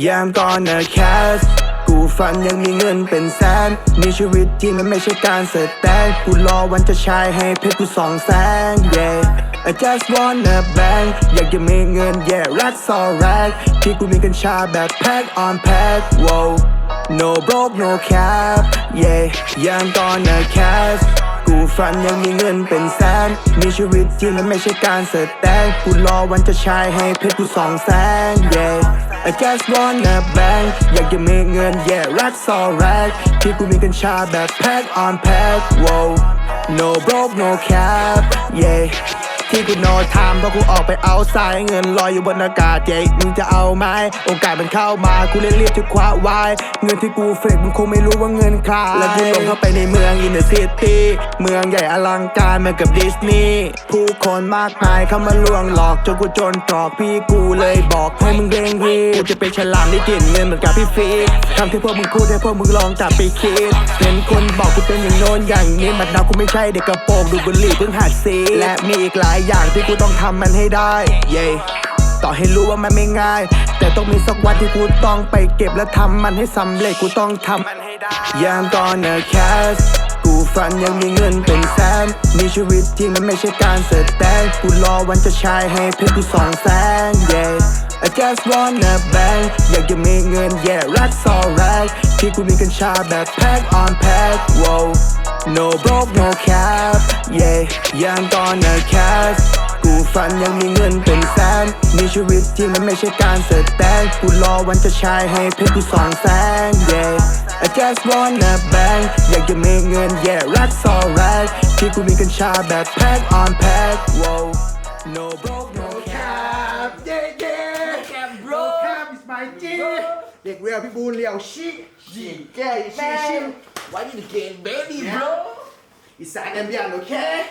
I'm gonna cash กูฝันยังมีเงินเป็นแสน มีชีวิตที่มันไม่ใช่การแสดงกูรอวันจะใช้ให้เพชรกูสองแสน yeah I just wanna bang อยากจะมีเงิน yeah that's alright ที่กูมีกัญชาแบบ pack on pack wow no broke no cap yeah I'm gonna cash กูฝันยังมีเงินเป็นแสน มีชีวิตที่มันไม่ใช่การแสดงกูรอวันจะใช้ให้เพชรกูสองแสน yeah I just wanna bang อยากจะมีเงิน yeah that's alright ที่กูมีกัญชาแบบ pack on pack wow no broke no cap yeah ที่กูโนทามเพราะกูออกไปเอาสายเงินลอยอยู่บนอากาศเย้มึงจะเอาไหมโอกาสมันเข้ามากูเล่นรีบจะคว้าไว้เงินที่กูเฟกมึงคงไม่รู้ว่าเงินใครแล้วกูลงเข้าไปในเมืองอินเดอะซิตี้เมืองใหญ่อลังการเหมือนกับดิสนีย์ผู้คนมากมายเข้ามาลวงหลอกจนกูจนตรอกพี่กูเลยบอกให้มึงเร่งรีบกูจะเป็นฉลามได้กินเงินเหมือนกับพี่ฟีคำที่พวกมึงพูดให้พวกมึงลองจับไปคิดเห็นคนบอกกูเป็นอย่างโน้นอย่างนี้มันดาวกูไม่ใช่เด็กกระโปรงดูบุหรี่เพิ่งหัดซีและมีอีกหลายอย่างที่กูต้องทำมันให้ได้ เย้ต่อให้รู้ว่ามันไม่ง่าย แต่ต้องมีสักวันที่กูต้องไปเก็บและทำมันให้สำเร็จกูต้องทำมันให้ได้ I'm gonna cash กูฝันยังมีเงินเป็นแสน มีชีวิตที่มันไม่ใช่การแสดงกูรอวันจะใช้ให้เพชรกูสองแสน yeah I just wanna bang อยากจะมีเงิน yeah that's alright ที่กูมีกัญชาแบบ pack on pack wow no broke no cash cap yeah I'm gonna cash กูฝันยังมีเงินเป็นแสน มีชีวิตที่มันไม่ใช่การแสดงกูรอวันจะใช้ให้เพชรกูสองแสน yeah I just wanna bang อยากจะมีเงิน yeah that's alright ที่กูมีกัญชาแบบ pack on pack wow no broke no cap เย้เย้ Cap, bro. Cap is my G เด็กเวลพี่บูนเลียวชิยิงแก้ชิชิ Man, why you the game, baby, bro? Isa ananiambia okay.